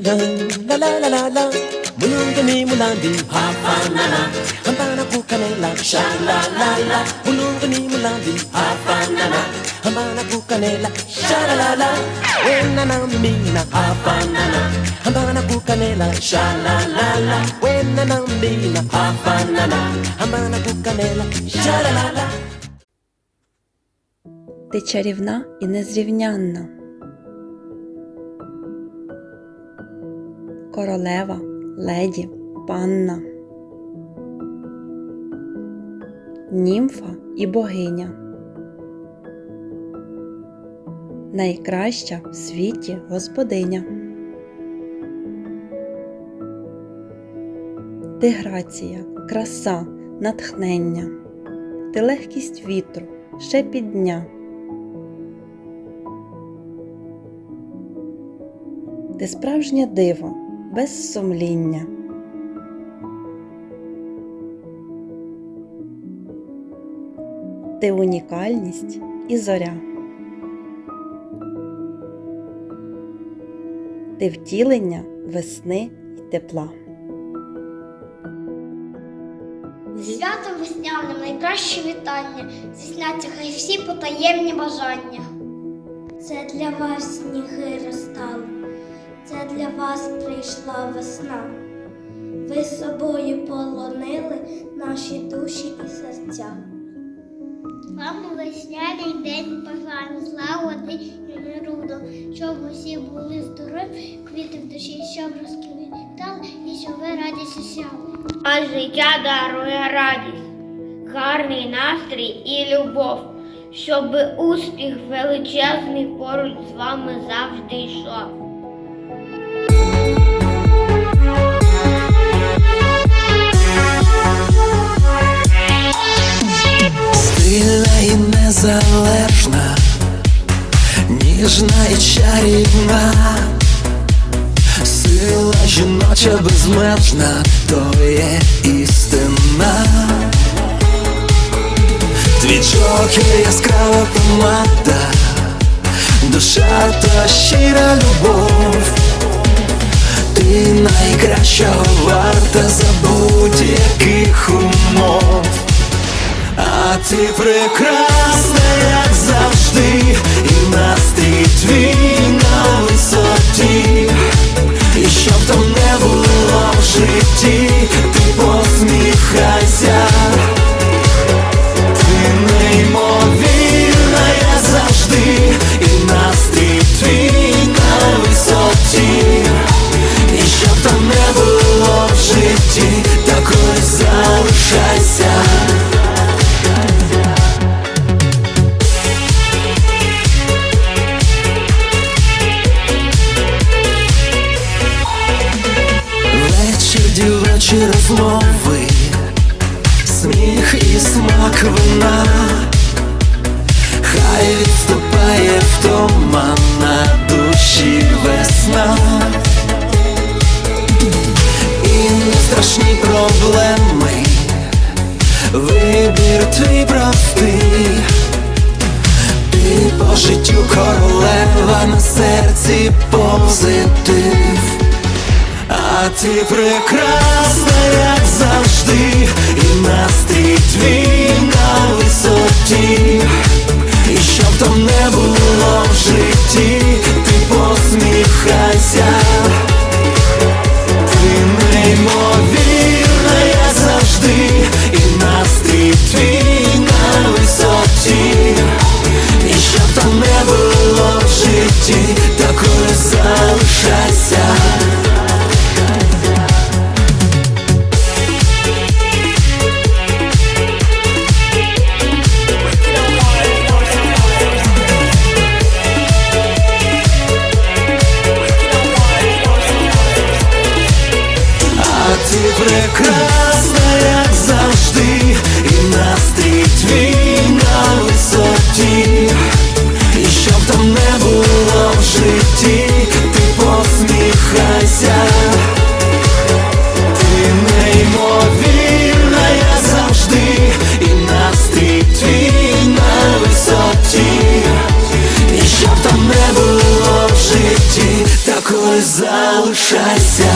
la la la la la mulungu ni mulambi hafanana hambana kukanela sha la la la mulungu ni mulambi hafanana hambana kukanela sha la la la wena na mina hafanana hambana kukanela sha la la la wena na mina hafanana hambana kukanela sha la la la Ти чарівна і незрівнянна. Королева, леді, панна. Німфа і богиня. Найкраща в світі господиня. Ти грація, краса, натхнення, ти легкість вітру, шепіт дня. Ти справжнє диво, без сумління. Ти унікальність і зоря. Ти втілення весни й тепла. Зі святом весняним найкраще вітання, здійсняться хай всі потаємні бажання. Це для вас сніги розтали, це для вас прийшла весна. Ви собою полонили наші душі і серця. Вам весняний день бажаю злагоди і миру, щоб усі були здорові, квіти в душі, щоб розквітали і щоб ви радість сяли. А життя дарує радість, гарний настрій і любов, щоб успіх величезний поруч з вами завжди йшов. Жіноча безмежна, то є істина. Твій джокер яскрава помада, душа та щира любов. Ти найкращого варта за будь-яких умов. А ти прекрасна, дівочі сміх і смак вина, хай відступає втома на душі весна, і не страшні проблеми, вибір твій простий. Ти по життю королева на серці позитив. А ти прекрасна, як завжди, і настрій твій на висоті, і щоб там не було в житті, залишайся.